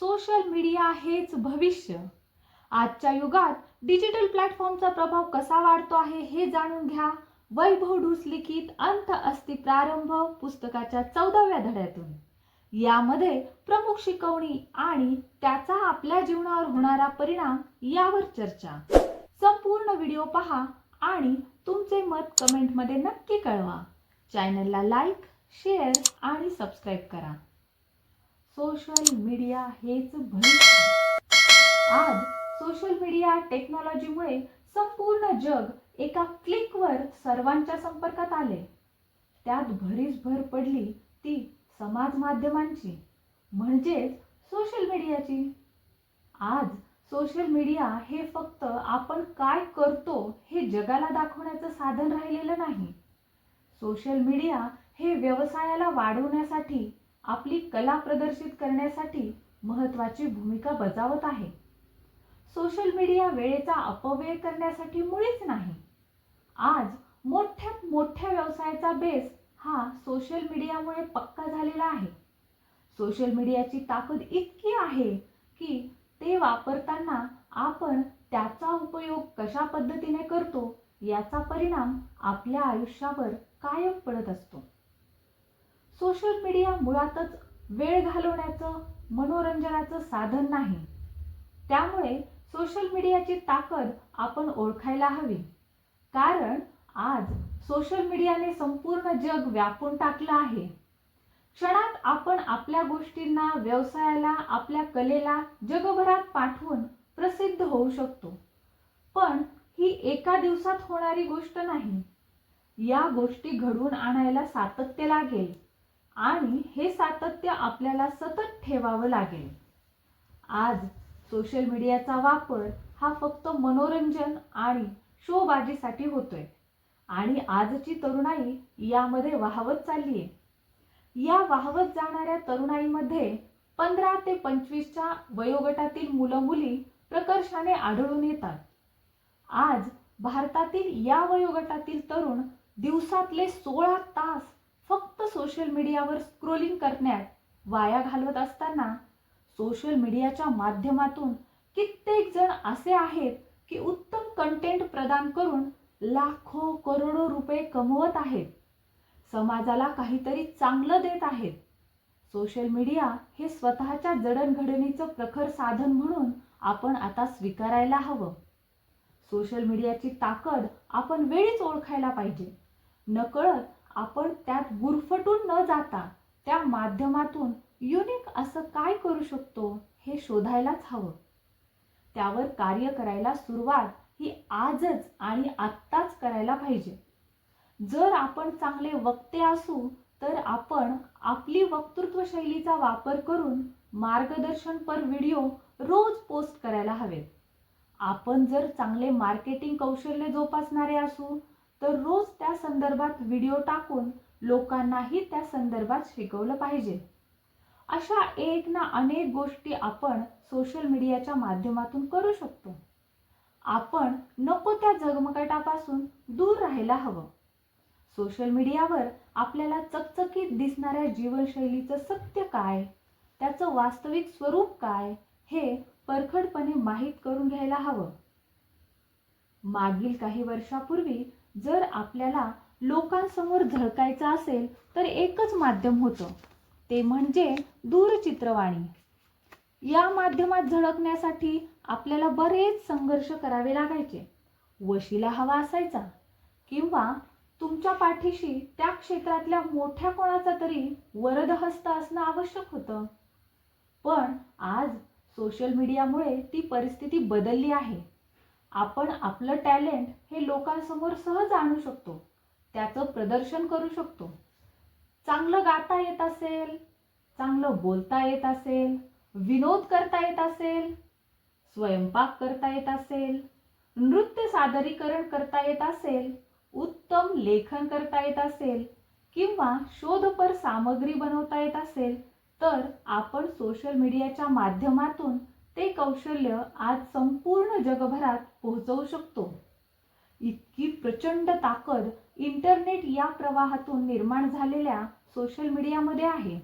Social media हेच भविष्य. आजच्या युगात डिजिटल प्लॅटफॉर्मचा प्रभाव कसा वाढतो आहे हे जाणून घ्या. वैभव ढूस लिखित अंत अस्ति प्रारंभ पुस्तकाच्या चौदाव्या धड्यातून. यामध्ये प्रमुख शिकवणी आणि त्याचा आपल्या जीवनावर होणारा परिणाम यावर चर्चा. संपूर्ण व्हिडिओ पहा आणि तुमचे मत कमेंटमध्ये नक्की कळवा. चॅनलला लाईक शेअर आणि सबस्क्राईब करा. सोशल मीडिया हेच भविष्य आज सोशल मीडिया टेक्नॉलॉजीमुळे संपूर्ण जग एका क्लिकवर सर्वांच्या संपर्कात आले. त्यात भरीच भर पडली ती समाज माध्यमांची म्हणजेच सोशल मीडियाची. आज सोशल मीडिया हे फक्त आपण काय करतो हे जगाला दाखवण्याचं साधन राहिलेलं नाही. सोशल मीडिया हे व्यवसायाला वाढवण्यासाठी आपली कला प्रदर्शित करण्यासाठी महत्त्वाची भूमिका बजावत आहे. सोशल मीडिया वेळेचा अपव्यय करण्यासाठी मुळीच नाही. आज मोठ्यात मोठ्या व्यवसायाचा बेस हा सोशल मीडियामुळे पक्का झालेला आहे. सोशल मीडियाची ताकद इतकी आहे की ते वापरताना आपण त्याचा उपयोग कशा पद्धतीने करतो याचा परिणाम आपल्या आयुष्यावर कायम पडत असतो. सोशल मीडिया मुळातच वेळ घालवण्याचं मनोरंजनाचं साधन नाही. त्यामुळे सोशल मीडियाची ताकद आपण ओळखायला हवी. कारण आज सोशल मीडियाने संपूर्ण जग व्यापून टाकलं आहे. क्षणात आपण आपल्या गोष्टींना व्यवसायाला आपल्या कलेला जगभरात पाठवून प्रसिद्ध होऊ शकतो. पण ही एका दिवसात होणारी गोष्ट नाही. या गोष्टी घडवून आणायला सातत्य लागेल. आणि हे सातत्य आपल्याला सतत ठेवावं लागेल. आज सोशल मीडियाचा वापर हा फक्त मनोरंजन आणि शोबाजीसाठी होतोय. आणि आजची तरुणाई यामध्ये वाहवत चालली आहे या वाहवत जाणाऱ्या तरुणाईमध्ये पंधरा ते पंचवीसच्या वयोगटातील मुलं मुली प्रकर्षाने आढळून येतात. आज भारतातील या वयोगटातील तरुण दिवसातले सोळा तास फक्त सोशल मीडियावर स्क्रोलिंग करण्यात वाया घालवत असताना सोशल मीडियाच्या माध्यमातून कित्येक जण असे आहेत की उत्तम कंटेंट प्रदान करून लाखो करोडो रुपये कमवत आहेत. समाजाला काहीतरी चांगलं देत आहेत. सोशल मीडिया हे स्वतःच्या जडणघडणीचं प्रखर साधन म्हणून आपण आता स्वीकारायला हवं. सोशल मीडियाची ताकद आपण वेळीच ओळखायला पाहिजे. नकळत आपण त्यात गुरफटून न जाता त्या माध्यमातून युनिक असं काय करू शकतो हे शोधायलाच हवं. त्यावर कार्य करायला सुरुवात ही आजच आणि आत्ताच करायला पाहिजे. जर आपण चांगले वक्ते असू तर आपण आपली वक्तृत्व शैलीचा वापर करून मार्गदर्शनपर व्हिडिओ रोज पोस्ट करायला हवेत आपण जर चांगले मार्केटिंग कौशल्य जोपासणारे असू तर रोज त्या संदर्भात व्हिडिओ टाकून लोकांनाही त्या संदर्भात शिकवलं पाहिजे. अशा एक ना अनेक गोष्टी आपण सोशल मीडियाच्या माध्यमातून करू शकतो. आपण नको त्या झगमगाटापासून दूर राहायला हवं. सोशल मीडियावर आपल्याला चकचकीत दिसणाऱ्या जीवनशैलीचं सत्य काय? त्याचं वास्तविक स्वरूप काय? हे परखडपणे माहीत करून घ्यायला हवं. मागील काही वर्षापूर्वी जर आपल्याला लोकांसमोर झळकायचं असेल तर एकच माध्यम होतं. ते म्हणजे दूरचित्रवाणी. या माध्यमात झळकण्यासाठी आपल्याला बरेच संघर्ष करावे लागायचे. वशीला हवा असायचा. किंवा तुमच्या पाठीशी त्या क्षेत्रातल्या मोठ्या कोणाचा तरी वरदहस्त असणं आवश्यक होतं. पण आज सोशल मीडियामुळे ती परिस्थिती बदलली आहे. आपण आपलं टॅलेंट हे लोकांसमोर सहज आणू शकतो. त्याचं प्रदर्शन करू शकतो. चांगलं गाता येत असेल चांगलं बोलता येत असेल विनोद करता येत असेल स्वयंपाक करता येत असेल नृत्य सादरीकरण करता येत असेल उत्तम लेखन करता येत असेल किंवा शोधपर सामग्री बनवता येत असेल तर आपण सोशल मीडियाच्या माध्यमातून ते कौशल्य आज संपूर्ण जगभरात पोहोचवू शकतो. इतकी प्रचंड ताकद इंटरनेट या प्रवाहातून निर्माण झालेल्या सोशल मीडियामध्ये आहे.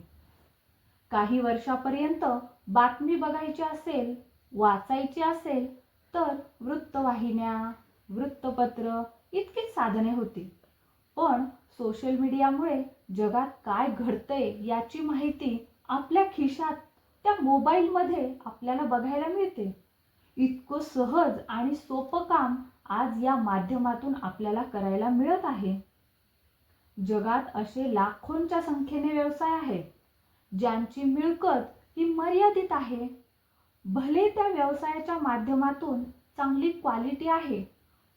काही वर्षापर्यंत बातमी बघायची असेल वाचायची असेल तर वृत्तवाहिन्या वृत्तपत्र इतकीच साधने होती. पण सोशल मीडियामुळे जगात काय घडतंय याची माहिती आपल्या खिशात त्या मोबाईलमध्ये आपल्याला बघायला मिळते. इतकं सहज आणि सोपं काम आज या माध्यमातून आपल्याला करायला मिळत आहे. जगात असे लाखोंच्या संख्येने व्यवसाय आहेत ज्यांची मिळकत ही मर्यादित आहे. भले त्या व्यवसायाच्या माध्यमातून चांगली क्वालिटी आहे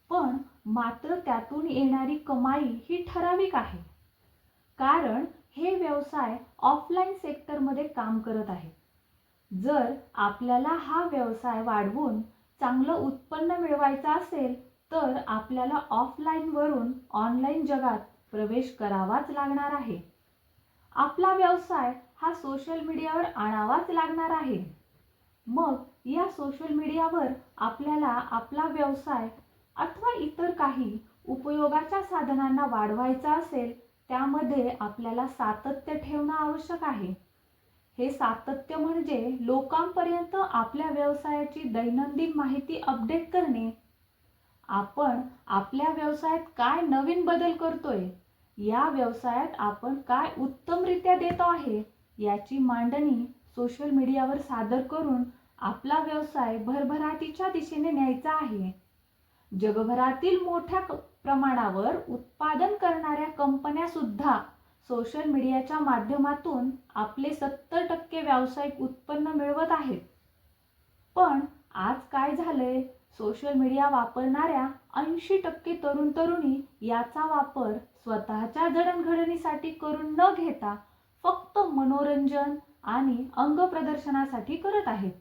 पण मात्र त्यातून येणारी कमाई ही ठराविक आहे. कारण हे व्यवसाय ऑफलाईन सेक्टरमध्ये काम करत आहे जर आपल्याला हा व्यवसाय वाढवून चांगलं उत्पन्न मिळवायचं असेल तर आपल्याला ऑफलाईनवरून ऑनलाईन जगात प्रवेश करावाच लागणार आहे. आपला व्यवसाय हा सोशल मीडियावर आणावाच लागणार आहे. मग या सोशल मीडियावर आपल्याला आपला व्यवसाय अथवा इतर काही उपयोगाच्या साधनांना वाढवायचा असेल त्यामध्ये आपल्याला सातत्य ठेवणं आवश्यक आहे. हे सातत्य म्हणजे लोकांपर्यंत आपल्या व्यवसायाची दैनंदिन माहिती अपडेट करणे. आपण आपल्या व्यवसायात काय नवीन बदल करतोय? या व्यवसायात आपण काय उत्तमरित्या देतो आहे? याची मांडणी सोशल मीडियावर सादर करून आपला व्यवसाय भरभराटीच्या दिशेने न्यायचा आहे. जगभरातील मोठ्या प्रमाणावर उत्पादन करणाऱ्या कंपन्या सुद्धा सोशल मीडियाच्या माध्यमातून आपले सत्तर टक्के व्यावसायिक उत्पन्न मिळवत आहेत. पण आज काय झालंय? सोशल मीडिया वापरणाऱ्या ऐंशी टक्के तरुण तरुणी याचा वापर स्वतःच्या जडणघडणीसाठी करून न घेता फक्त मनोरंजन आणि अंग प्रदर्शनासाठी करत आहेत.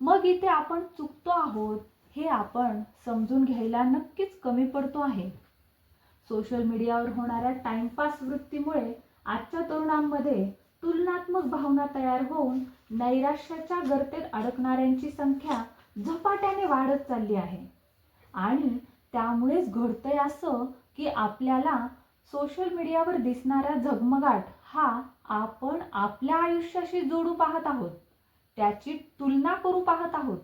मग इथे आपण चुकतो आहोत हे आपण समजून घ्यायला नक्कीच कमी पडतो आहे. सोशल मीडियावर होणाऱ्या टाइमपास वृत्तीमुळे आजच्या तरुणांमध्ये तुलनात्मक भावना तयार होऊन नैराश्याच्या गर्तेत अडकणाऱ्यांची संख्या झपाट्याने वाढत चालली आहे. आणि त्यामुळेच घडतंय असं की आपल्याला सोशल मीडियावर दिसणारा झगमगाट हा आपण आपल्या आयुष्याशी जोडू पाहत आहोत. त्याची तुलना करू पाहत आहोत.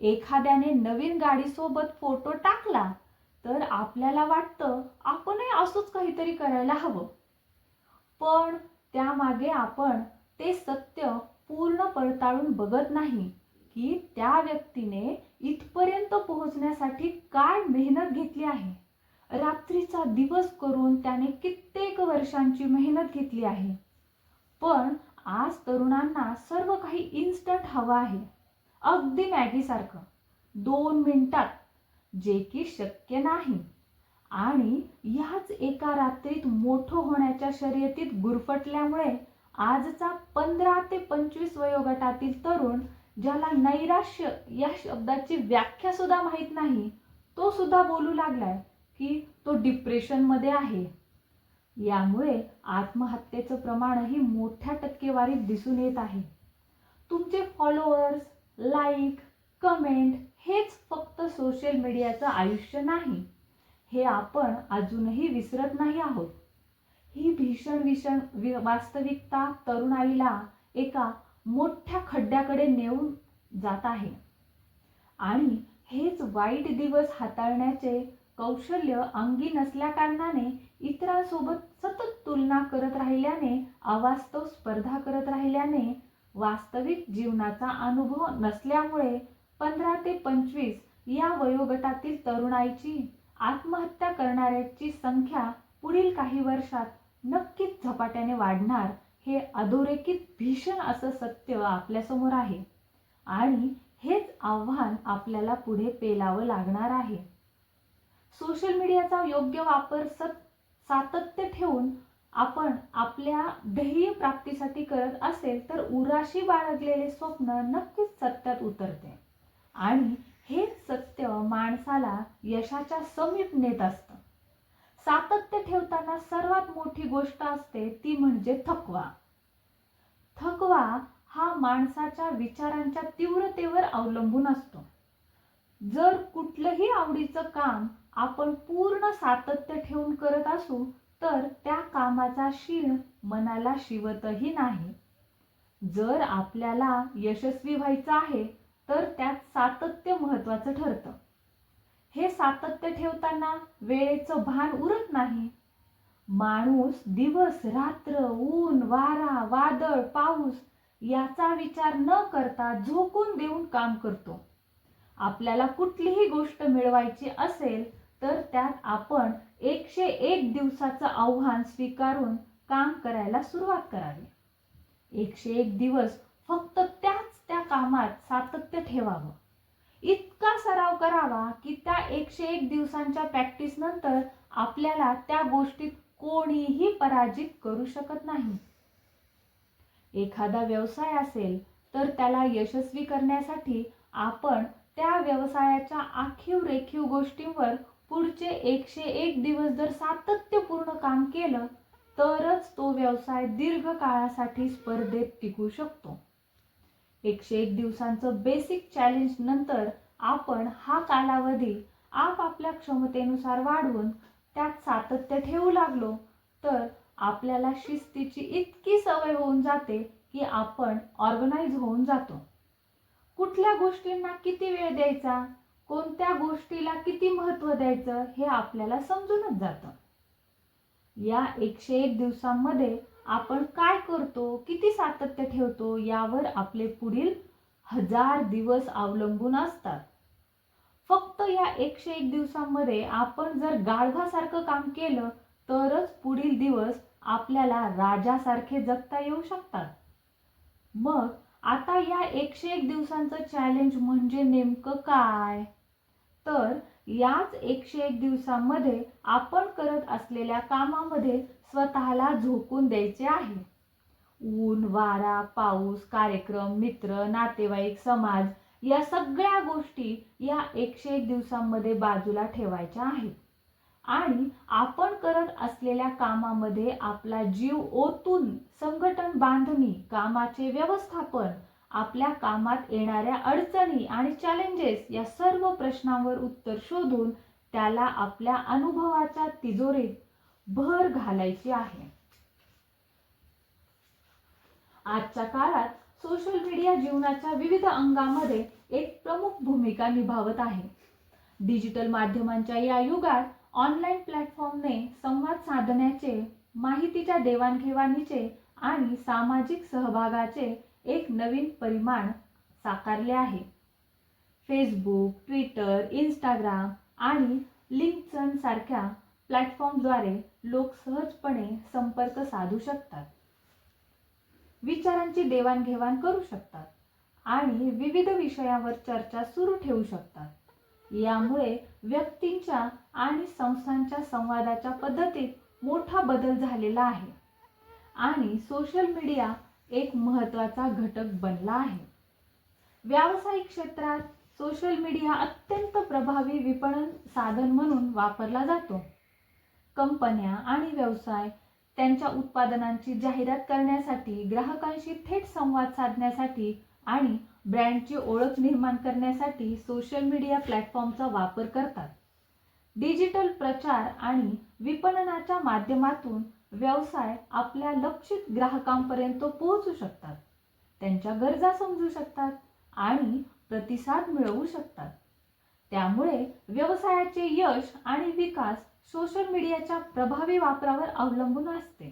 एखाद्याने नवीन गाडीसोबत फोटो टाकला तर आपल्याला वाटतं आपणही असंच काहीतरी करायला हवं. पण त्यामागे आपण ते सत्य पूर्ण पडताळून बघत नाही की त्या व्यक्तीने इथपर्यंत पोहोचण्यासाठी काय मेहनत घेतली आहे. रात्रीचा दिवस करून त्याने कित्येक वर्षांची मेहनत घेतली आहे. पण आज तरुणांना सर्व काही इन्स्टंट हवं आहे. अगदी मॅगीसारखं. दोन मिनिटात जे की शक्य नाही. आणि ह्याच एका रात्रीत मोठं होण्याच्या शर्यतीत गुरफटल्यामुळे आजचा पंधरा ते पंचवीस वयोगटातील तरुण ज्याला नैराश्य या शब्दाची व्याख्या सुद्धा माहीत नाही तो सुद्धा बोलू लागलाय की तो डिप्रेशनमध्ये आहे. यामुळे आत्महत्येचं प्रमाणही मोठ्या टक्केवारीत दिसून येत आहे. तुमचे फॉलोअर्स लाईक कमेंट हेच फक्त सोशल मीडियाचं आयुष्य नाही. हे आपण अजूनही विसरत नाही आहोत. ही भीषण विषण वि- वास्तविकता तरुणाईला एका मोठ्या खड्ड्याकडे नेऊन जात आहे. आणि हेच वाईट दिवस हाताळण्याचे कौशल्य अंगी नसल्याकारणाने इतरांसोबत सतत तुलना करत राहिल्याने अवास्तव स्पर्धा करत राहिल्याने वास्तविक जीवनाचा अनुभव नसल्यामुळे पंधरा ते पंचवीस या वयोगटातील तरुणाईची आत्महत्या करणाऱ्याची संख्या पुढील काही वर्षात नक्कीच झपाट्याने वाढणार हे अधोरेखित भीषण असं सत्य आपल्यासमोर आहे. आणि हेच आव्हान आपल्याला पुढे पेलावं लागणार आहे. सोशल मीडियाचा योग्य वापर सत सातत्य ठेवून आपण आपल्या ध्येय प्राप्तीसाठी करत असेल तर उराशी बाळगलेले स्वप्न नक्कीच सत्यात उतरते. आणि हेच सत्य माणसाला यशाच्या समीप नेत असतं. सातत्य ठेवताना सर्वात मोठी गोष्ट असते ती म्हणजे थकवा. थकवा हा माणसाच्या विचारांच्या तीव्रतेवर अवलंबून असतो. जर कुठलंही आवडीचं काम आपण पूर्ण सातत्य ठेवून करत असू तर त्या कामाचा शीण मनाला शिवतही नाही. जर आपल्याला यशस्वी व्हायचं आहे तर त्यात सातत्य महत्वाचं ठरतं. हे सातत्य ठेवताना वेळेचं भान उरत नाही. माणूस दिवस रात्र ऊन वारा वादळ पाऊस याचा विचार न करता झोकून देऊन काम करतो. आपल्याला कुठलीही गोष्ट मिळवायची असेल तर त्यात आपण एकशे एक दिवसाचं आव्हान स्वीकारून काम करायला सुरुवात करावी. एकशे एक दिवस फक्त त्याच त्या कामात सातत्य ठेवावं. इतका सराव करावा की त्या एकशे एक दिवसांच्या प्रॅक्टिस नंतर आपल्याला त्या गोष्टीत कोणीही पराजित करू शकत नाही. एखादा व्यवसाय असेल तर त्याला यशस्वी करण्यासाठी आपण त्या व्यवसायाच्या आखीव रेखीव गोष्टींवर पुढचे एकशे एक दिवस जर सातत्यपूर्ण काम केलं तरच तो व्यवसाय दीर्घ काळासाठी स्पर्धेत टिकू शकतो. एकशे एक दिवसांचं बेसिक चॅलेंज नंतर आपण हा कालावधी आपापल्या क्षमतेनुसार वाढवून त्यात सातत्य ठेवू लागलो तर आपल्याला शिस्तीची इतकी सवय होऊन जाते की आपण ऑर्गनाईज होऊन जातो. कुठल्या गोष्टींना किती वेळ द्यायचा कोणत्या गोष्टीला किती महत्त्व द्यायचं हे आपल्याला समजूनच जातं. या एकशे एक दिवसांमध्ये आपण काय करतो? किती सातत्य ठेवतो? यावर आपले पुढील हजार दिवस अवलंबून असतात. फक्त या एकशे एक दिवसांमध्ये आपण जर गाढवासारखं काम केलं तरच पुढील दिवस आपल्याला राजासारखे जगता येऊ शकतात. मग आता या एकशे एक दिवसांचं चॅलेंज म्हणजे नेमकं काय? तर याच एकशे एक दिवसांमध्ये आपण करत असलेल्या कामामध्ये स्वतःला झोकून द्यायचे आहे. ऊन वारा पाऊस कार्यक्रम मित्र नातेवाईक समाज या सगळ्या गोष्टी या एकशे एक दिवसांमध्ये बाजूला ठेवायच्या आहेत. आणि आपण करत असलेल्या कामामध्ये आपला जीव ओतून संघटन बांधणी कामाचे व्यवस्थापन आपल्या कामात येणाऱ्या अडचणी आणि चॅलेंजेस या सर्व प्रश्नांवर उत्तर शोधून त्याला आपल्या अनुभवाच्या तिजोरीत भर घालायची आहे. आजच्या काळात सोशल मीडिया जीवनाच्या विविध अंगामध्ये एक प्रमुख भूमिका निभावत आहे. डिजिटल माध्यमांच्या या युगात ऑनलाईन प्लॅटफॉर्मने संवाद साधण्याचे माहितीच्या देवाणघेवाणीचे आणि सामाजिक सहभागाचे एक नवीन परिमाण साकारले आहे. फेसबुक ट्विटर इंस्टाग्राम आणि लिंकचन सारख्या प्लॅटफॉर्मद्वारे लोक सहजपणे संपर्क साधू शकतात. विचारांची देवाणघेवाण करू शकतात आणि विविध विषयावर चर्चा सुरू ठेवू शकतात. यामुळे व्यक्तींच्या आणि संस्थांच्या संवादाच्या पद्धतीत मोठा बदल झालेला आहे. आणि सोशल मीडिया एक महत्त्वाचा घटक बनला आहे. व्यावसायिक क्षेत्रात सोशल मीडिया अत्यंत प्रभावी विपणन साधन म्हणून वापरला जातो. कंपन्या आणि व्यवसाय त्यांच्या उत्पादनांची जाहिरात करण्यासाठी ग्राहकांशी थेट संवाद साधण्यासाठी आणि ब्रँडची ओळख निर्माण करण्यासाठी सोशल मीडिया प्लॅटफॉर्मचा वापर करतात. डिजिटल प्रचार आणि विपणनाच्या माध्यमातून व्यवसाय आपल्या लक्षित ग्राहकांपर्यंत पोहोचू शकतात. त्यांच्या गरजा समजू शकतात आणि प्रतिसाद मिळवू शकतात. त्यामुळे व्यवसायाचे यश आणि विकास सोशल मीडियाच्या प्रभावी वापरावर अवलंबून असते.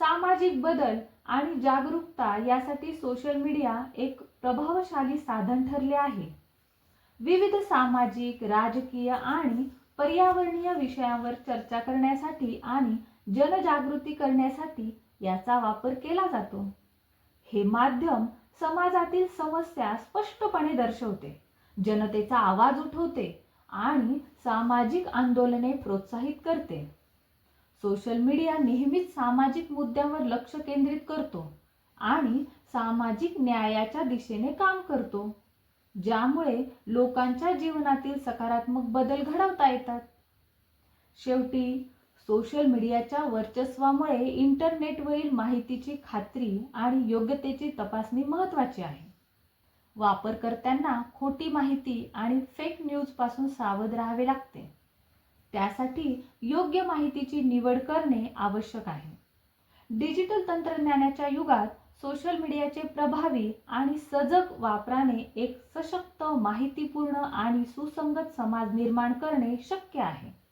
सामाजिक बदल आणि जागरूकता यासाठी सोशल मीडिया एक प्रभावशाली साधन ठरले आहे. विविध सामाजिक राजकीय आणि पर्यावरणीय विषयांवर चर्चा करण्यासाठी आणि जनजागृती करण्यासाठी याचा वापर केला जातो. हे माध्यम समाजातील समस्या स्पष्टपणे दर्शवते. जनतेचा आवाज उठवते आणि सामाजिक आंदोलने प्रोत्साहित करते. सोशल मीडिया नेहमीच सामाजिक मुद्द्यांवर लक्ष केंद्रित करतो आणि सामाजिक न्यायाच्या दिशेने काम करतो ज्यामुळे लोकांच्या जीवनातील सकारात्मक बदल घडवता येतात. शेवटी सोशल मीडियाच्या वर्चस्वामुळे इंटरनेटवरील माहितीची खात्री आणि योग्यतेची तपासणी महत्त्वाची आहे. वापरकर्त्यांना खोटी माहिती आणि फेक न्यूजपासून सावध राहावे लागते. त्यासाठी योग्य माहितीची निवड करणे आवश्यक आहे. डिजिटल तंत्रज्ञानाच्या युगात सोशल मीडियाचे प्रभावी आणि सजग वापराने एक सशक्त माहितीपूर्ण आणि सुसंगत समाज निर्माण करणे शक्य आहे.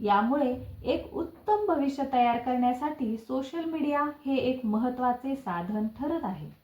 यामुळे एक उत्तम भविष्य तयार करण्यासाठी सोशल मीडिया हे एक महत्त्वाचे साधन ठरत आहे.